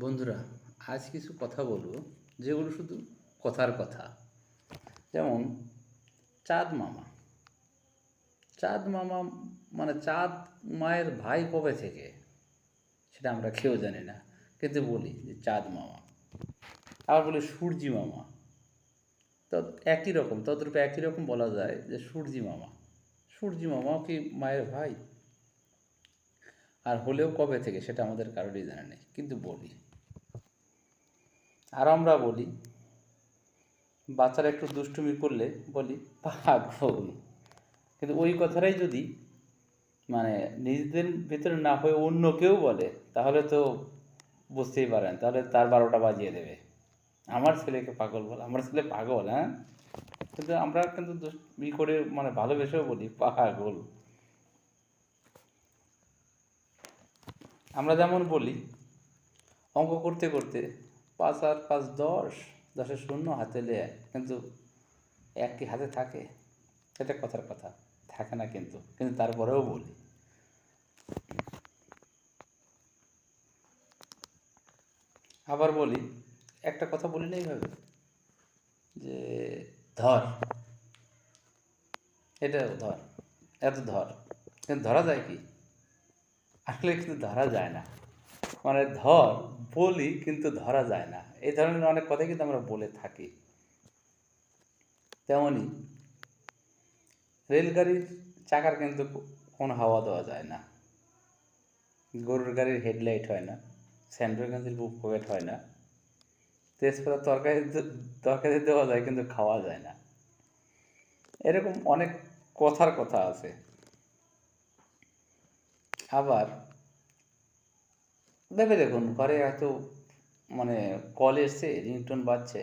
বন্ধুরা, আজ কিছু কথা বলব, যেগুলো শুধু কথার কথা। যেমন, চাঁদ মামা। চাঁদ মামা মানে চাঁদ মায়ের ভাই কবে থেকে? সেটা আমরা কেউ জানি না, কিন্তু বলি যে চাঁদ মামা। আবার বলি সূর্যি মামা। তো একই রকম তদ্রূপে একই রকম বলা যায় যে সূর্যি মামা। সূর্যি মামাও কি মায়ের ভাই? আর হলেও কবে থেকে সেটা আমাদের কারোরই জানা নেই, কিন্তু বলি। আর আমরা বলি, বাচ্চারা একটু দুষ্টুমি করলে বলি, পাগল। কিন্তু ওই কথাটাই যদি মানে নিজেদের ভিতরে না হয়ে অন্য কেউ বলে, তাহলে তো বুঝতেই পারেন, তাহলে তার বারোটা বাজিয়ে দেবে। আমার ছেলেকে পাগল বলে, আমার ছেলে পাগল হ্যাঁ? কিন্তু আমরা কিন্তু দুষ্টি করে মানে ভালোবেসেও বলি, পাগল। আমরা যেমন বলি, অঙ্ক করতে করতে পাঁচ আর পাঁচ দশ, দশের শূন্য হাতে লে, কিন্তু এক কি হাতে থাকে। এটা কথার কথা, থাকে না কিন্তু কিন্তু তারপরেও বলি। আবার বলি, একটা কথা বলি না এইভাবে, যে ধর এটা ধর, এত ধর, কিন্তু ধরা যায় কি? আসলে কিন্তু ধরা যায় না। মানে ধর, বলি কিন্তু ধরা যায় না। এই ধরনের অনেক কথাই কিন্তু আমরা বলে থাকি। তেমনই রেলগাড়ির চাকার কিন্তু কোনো হাওয়া দেওয়া যায় না। গরুর গাড়ির হেডলাইট হয় না স্যান্ড্রো কিন্তু বুক পকেট হয় না। তেজপাতা তরকারি তরকারি দেওয়া যায় কিন্তু খাওয়া যায় না। এরকম অনেক কথার কথা আছে। আবার ভেবে দেখুন, ঘরে হয়তো মানে কল এসছে রিংটোন বাজছে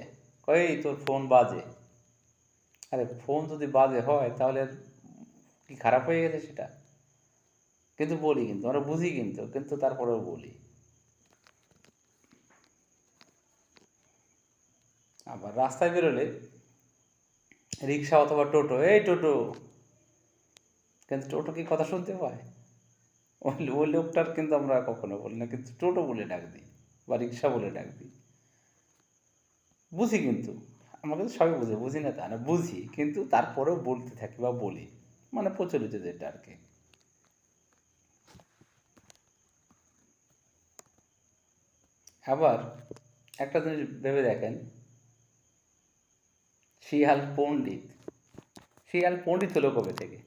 কই তোর ফোন বাজে? আরে ফোন যদি বাজে হয়, তাহলে কি খারাপ হয়ে গেছে সেটা? কিন্তু বলি কিন্তু, আমরা বুঝি কিন্তু কিন্তু তারপরেও বলি। আবার রাস্তায় বেরোলে রিক্সা অথবা টোটো, এই টোটো। কিন্তু টোটো কি কথা শুনতে পায়? ওই লোকটার কিন্তু আমরা কখনো বলি না, কিন্তু টোটো বলে ডাক দিই বা রিক্সা বলে ডাক দিই। বুঝি কিন্তু, আমাকে সবই বুঝি বুঝি না তা না, বুঝি, কিন্তু তারপরেও বলতে থাকি বা বলি মানে প্রচলিত যেটা আর কি। আবার একটা জিনিস ভেবে দেখেন, শিয়াল পণ্ডিত শিয়াল পণ্ডিত হলো কবে থেকে?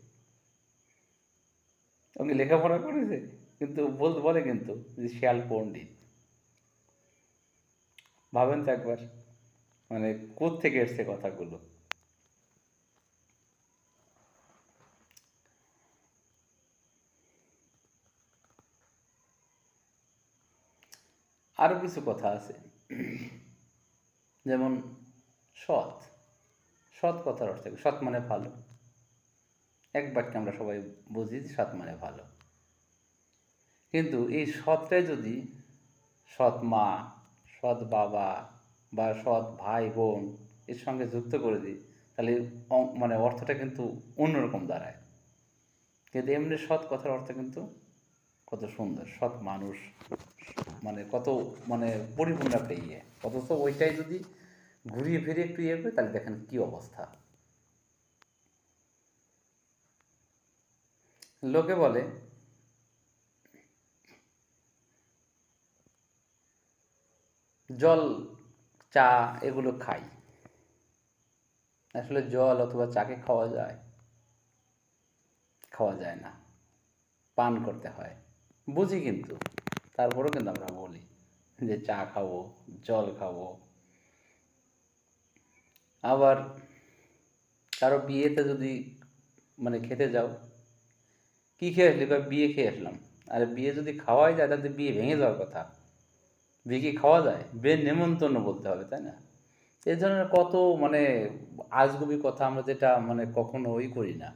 ওকে লেখাপড়া করেছে, কিন্তু বলতে বলে কিন্তু যে শিয়াল পণ্ডিত। ভাবেন তো একবার মানে থেকে এসছে কথাগুলো? আরও কিছু কথা আছে। যেমন সৎ। সৎ কথার অর্থ? সৎ মানে ভালো। এক বাক্যে আমরা সবাই বুঝি সৎ মানে ভালো। কিন্তু এই সৎটাই যদি সৎ মা, সৎ বাবা বা সৎ ভাই, বোন এর সঙ্গে যুক্ত করে দিই, তাহলে মানে অর্থটা কিন্তু অন্যরকম দাঁড়ায়। কিন্তু এমনি সৎ কথার অর্থ কিন্তু কত সুন্দর, সৎ মানুষ মানে কত মানে পরিপূর্ণ একটা ইয়ে অথচ ওইটাই যদি ঘুরিয়ে ফিরিয়ে একটু ইয়ে করে, তাহলে দেখেন কি অবস্থা। লোকে বলে, জল, চা এগুলো খাই। আসলে জল অথবা চাকে খাওয়া যায় খাওয়া যায় না। পান করতে হয়। বুঝি কিন্তু, তারপরেও কিন্তু আমরা বলি যে চা খাব, জল খাব। আবার কারও বিয়েতে যদি মানে খেতে যাও কী খেয়ে আসলি? বিয়ে খেয়ে আসলাম। আরে বিয়ে যদি খাওয়াই যায়, তাহলে বিয়ে ভেঙে যাওয়ার কথা। বিয়ে কি খাওয়া যায়? বিয়ের নেমন্তন্ন বলতে হবে, তাই না? এই ধরনের কত মানে আজগুবি কথা আমরা যেটা মানে কখনো ওই করি না।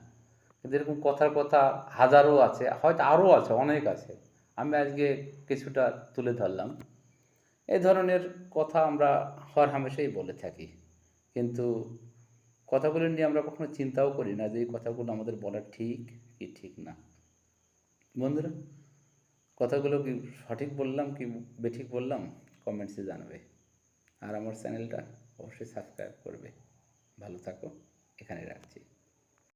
এরকম কথার কথা হাজারো আছে, হয়তো আরও আছে, অনেক আছে। আমি আজকে কিছুটা তুলে ধরলাম। এই ধরনের কথা আমরা হর হামেশাই বলে থাকি। কিন্তু কথাগুলো নিয়ে আমরা কখনো চিন্তাও করি না যে এই কথাগুলো আমাদের বলা ঠিক। কি ঠিক না? বন্ধুরা, কথাগুলো কি সঠিক বললাম কি বেঠিক বললাম? কমেন্টসে জানাবে। আর আমার চ্যানেলটা অবশ্যই সাবস্ক্রাইব করবে। ভালো থাকো, এখানে রাখছি।